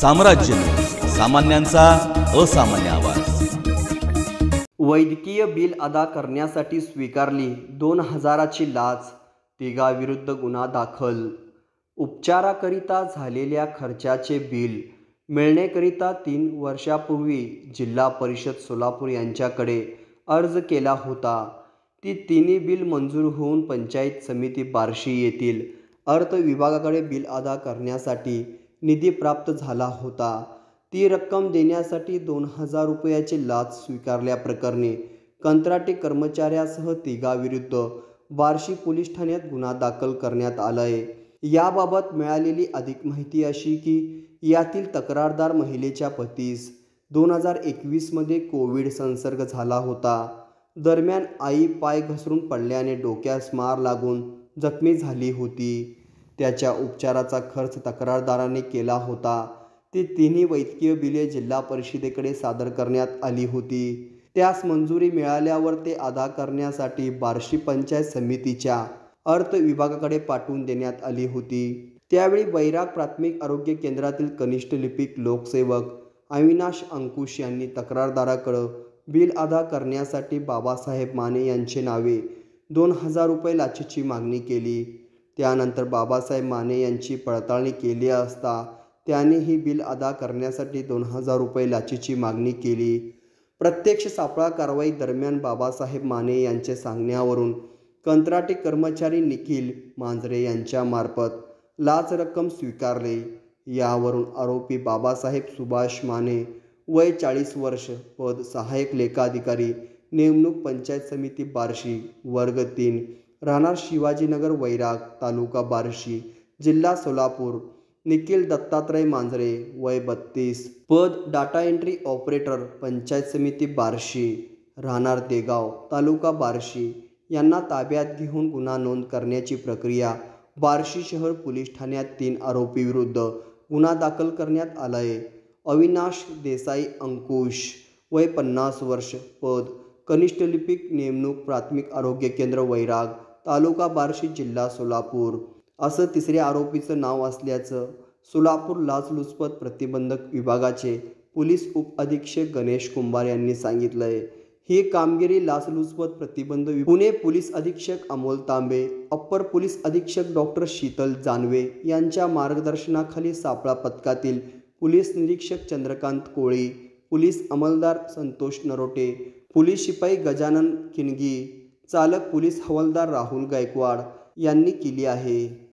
साम्राज्य. सामान्यांचा असामान्य आवाज. वैद्यकीय बिल अदा करण्यासाठी स्वीकारली दोन हजाराची लाच तिघाविरुद्ध गुन्हा दाखल. उपचाराकरिता झालेल्या खर्चाचे बिल मिळण्याकरिता तीन वर्षापूर्वी जिल्हा परिषद सोलापूर यांच्याकडे अर्ज केला होता. ती तिन्ही बिल मंजूर होऊन पंचायत समिती बार्शी येथील अर्थ विभागाकडे बिल अदा करण्यासाठी निधी प्राप्त झाला होता. ती रक्कम देण्यासाठी दोन हजार रुपयाची लाच स्वीकारल्याप्रकरणी कंत्राटी कर्मचाऱ्यासह तिघाविरुद्ध बार्शी पोलीस ठाण्यात गुन्हा दाखल करण्यात आला आहे याबाबत मिळालेली अधिक माहिती अशी की यातील तक्रारदार महिलेच्या पतीस दोन हजार एकवीसमध्ये कोविड संसर्ग झाला होता. दरम्यान आई पाय घसरून पडल्याने डोक्यास मार लागून जखमी झाली होती. त्याच्या उपचाराचा खर्च तक्रारदाराने केला होता. ती तिन्ही वैद्यकीय बिले जिल्हा परिषदेकडे सादर करण्यात आली होती. त्यास मंजुरी मिळाल्यावर ते अदा करण्यासाठी बार्शी पंचायत समितीच्या अर्थ विभागाकडे पाठवून देण्यात आली होती. त्यावेळी बैराग प्राथमिक आरोग्य केंद्रातील कनिष्ठ लिपिक लोकसेवक अविनाश अंकुश यांनी तक्रारदाराकडं बिल अदा करण्यासाठी बाबासाहेब माने यांचे नावे दोन हजार रुपये लाचेची मागणी केली. त्यानंतर बाबासाहेब माने यांची पडताळणी केली असता त्याने ही बिल अदा करण्यासाठी दोन हजार रुपये लाचेची मागणी केली. प्रत्यक्ष सापळा कारवाई दरम्यान बाबासाहेब माने यांचे सांगण्यावरून कंत्राटी कर्मचारी निखिल मांजरे यांच्यामार्फत लाच रक्कम स्वीकारली. यावरून आरोपी बाबासाहेब सुभाष माने वय चाळीस वर्ष पद सहाय्यक लेखाधिकारी नेमणूक पंचायत समिती बार्शी वर्ग तीन राहणार शिवाजीनगर वैराग तालुका बार्शी जिल्हा सोलापूर. निखिल दत्तात्रय मांजरे वय बत्तीस. पद डाटा एंट्री ऑपरेटर पंचायत समिती बार्शी. राहणार देगाव तालुका बार्शी. यांना ताब्यात घेऊन गुन्हा नोंद करण्याची प्रक्रिया. बार्शी शहर पोलीस ठाण्यात तीन आरोपीविरुद्ध गुन्हा दाखल करण्यात आला आहे अविनाश देसाई अंकुश वय पन्नास वर्ष पद. कनिष्ठ लिपिक नेमणूक प्राथमिक आरोग्य केंद्र वैराग. तालुका बार्शी जिल्हा सोलापूर. असं तिसऱ्या आरोपीचं नाव असल्याचं सोलापूर लाचलुचपत प्रतिबंधक विभागाचे पोलीस उपअधीक्षक गणेश कुंभार यांनी सांगितलं आहे ही कामगिरी लाचलुचपत प्रतिबंध पुणे पोलीस अधीक्षक अमोल तांबे अप्पर पोलीस अधीक्षक डॉक्टर शीतल जानवे यांच्या मार्गदर्शनाखाली सापळा पथकातील पोलीस निरीक्षक चंद्रकांत कोळी पोलीस अंमलदार संतोष नरोटे पोलीस शिपाई गजानन किनगी चालक पोलीस हवालदार राहुल गायकवाड यांनी केली आहे.